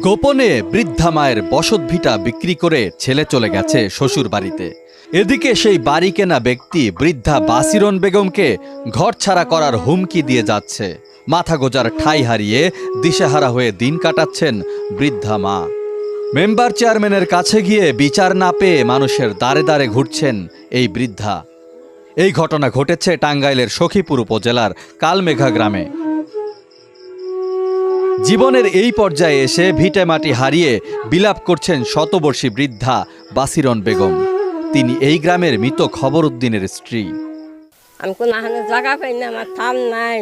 গোপনে বৃদ্ধা মায়ের বসতভিটা বিক্রি করে ছেলে চলে গেছে শ্বশুর বাড়িতে। এদিকে সেই বাড়ি কেনা ব্যক্তি বৃদ্ধা বাসিরন বেগমকে ঘর ছাড়া করার হুমকি দিয়ে যাচ্ছে। মাথা গোজার ঠাই হারিয়ে দিশেহারা হয়ে দিন কাটাচ্ছেন বৃদ্ধা মা। মেম্বার চেয়ারম্যানের কাছে গিয়ে বিচার না পেয়ে মানুষের দাঁড়ে দাঁড়ে ঘুরছেন এই বৃদ্ধা। এই ঘটনা ঘটেছে টাঙ্গাইলের সখীপুর উপজেলার কালমেঘা গ্রামে। জীবনের এই পর্যায়ে এসে ভিটে মাটি হারিয়ে বিলাপ করছেন শতবর্ষী বৃদ্ধা বাসিরন বেগম। তিনি এই গ্রামের মৃত খবর উদ্দিনের স্ত্রী। আমি কোনো জায়গা পাই না, আমার থাম নাই।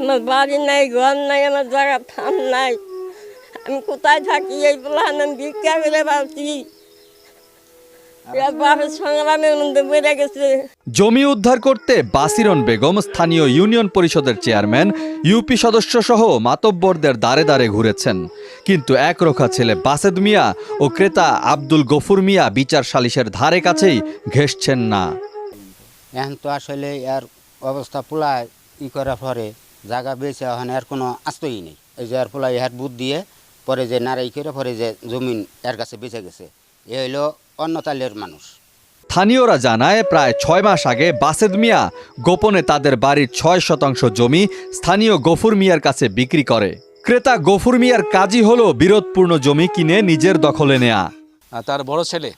আমার বাড়ি নাই, ঘর নাই, আমার জায়গা থাম নাই। আমি কোথায় থাকি এই বলে আমি ভিক্ষা করে পাচ্ছি। জমি উদ্ধার করতে বাসিরন বেগম স্থানীয় ইউনিয়ন পরিষদের চেয়ারম্যান ইউপি সদস্য সহ মাতব্বরদের দাঁড়ে দাঁড়ে ঘুরেছেন। কিন্তু একরোখা ছেলে বাসেদ মিয়া ও ক্রেতা আব্দুল গফুর মিয়া বিচার সালিশের ধারে কাছেই ঘেসছেন না। এখন তো আসলে এর অবস্থা পোলায় ই করার পরে জায়গা বেঁচে এখন এর কোনো আস্তই নেই। এই যে এর পোলায় এর বুধ দিয়ে পরে যে নারাই করে পরে যে জমিন এর কাছে বেঁচে গেছে। এ হইল অন্য তালের মানুষ। স্থানীয়রা জানায় প্রায় ছয় মাস আগে বাসেদ মিয়া গোপনে তাদের বাড়ির ছয় শতাংশ জমি স্থানীয় গফুর মিয়ার কাছে বিক্রি করে। ক্রেতা গফুর মিয়ার কাজই হলো বিরোধপূর্ণ জমি কিনে নিজের দখলে নেয়া। আর তার বড় ছেলে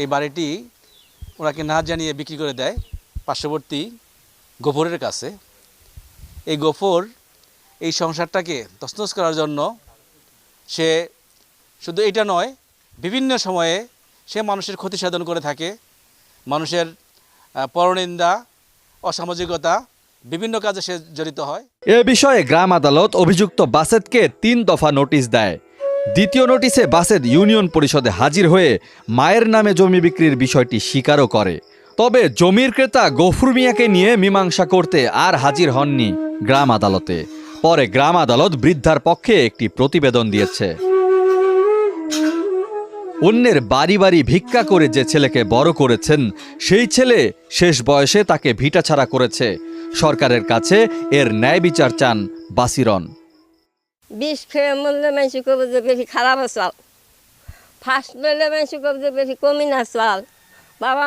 এই বাড়িটি ওনাকে না জানিয়ে বিক্রি করে দেয় পার্শ্ববর্তী গোফরের কাছে। এই গোফর এই সংসারটাকে তছনছ করার জন্য সে শুধু এটা নয় বিভিন্ন সময়ে সে মানুষের ক্ষতি সাধন করে থাকে। মানুষের পরনিন্দা, অসামাজিকতা, বিভিন্ন কাজে সে জড়িত হয়। এ বিষয়ে গ্রাম আদালত অভিযুক্ত বাসেদকে তিন দফা নোটিশ দেয়। দ্বিতীয় নোটিশে বাসেদ ইউনিয়ন পরিষদে হাজির হয়ে মায়ের নামে জমি বিক্রির বিষয়টি স্বীকারও করে। তবে জমির ক্রেতা গফুর মিয়াকে নিয়ে মীমাংসা করতে আর হাজির হননি গ্রাম আদালতে। পরে গ্রাম আদালত বৃদ্ধার পক্ষে একটি প্রতিবেদন দিয়েছে। অন্যের বাড়ি বাড়ি ভিক্ষা করে যে ছেলেকে বড় করেছেন, সেই ছেলে শেষ বয়সে তাকে ভিটা ছাড়া করেছে। সরকারের কাছে এর ন্যায় বিচার চান বাসিরন। যে বেশি খারাপ ফার্স্ট যে বেশি না বাবা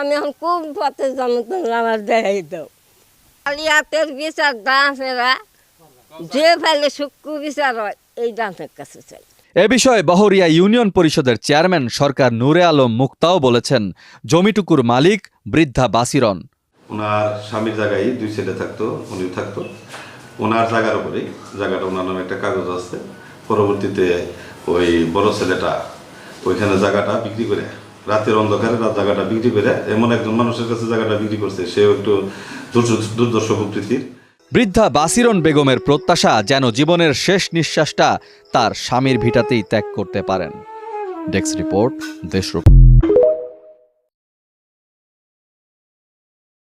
বিচার দাঁতেরা যে ফেলে শুক্কু বিচার হয়, এই দাঁতের কাছে চাই এ বিষয়ে বহরিয়া ইউনিয়ন পরিষদের চেয়ারম্যান সরকার নূরে আলম মুক্তাও বলেছেন, জমিটুকুর মালিক বৃদ্ধা বাসিরন। ওনার স্বামীর জায়গায় দুই ছেলে থাকতো উনি থাকতো। ওনার জায়গার উপরেই, জায়গাটা ওনার নামে একটা কাগজ আছে। পরবর্তীতে ওই বড় ছেলেটা ওইখানে জায়গাটা বিক্রি করে, রাতের অন্ধকারে রাত জায়গাটা বিক্রি করে, এমন একজন মানুষের কাছে জায়গাটা বিক্রি করছে। সেও একটু দুর্দর্শ প্রকৃতির। বৃদ্ধা বাসিরন বেগমের প্রত্যাশা যেন জীবনের শেষ নিঃশ্বাসটা তার স্বামীর ভিটাতেই ত্যাগ করতে পারেন। Desk report, Deshrup.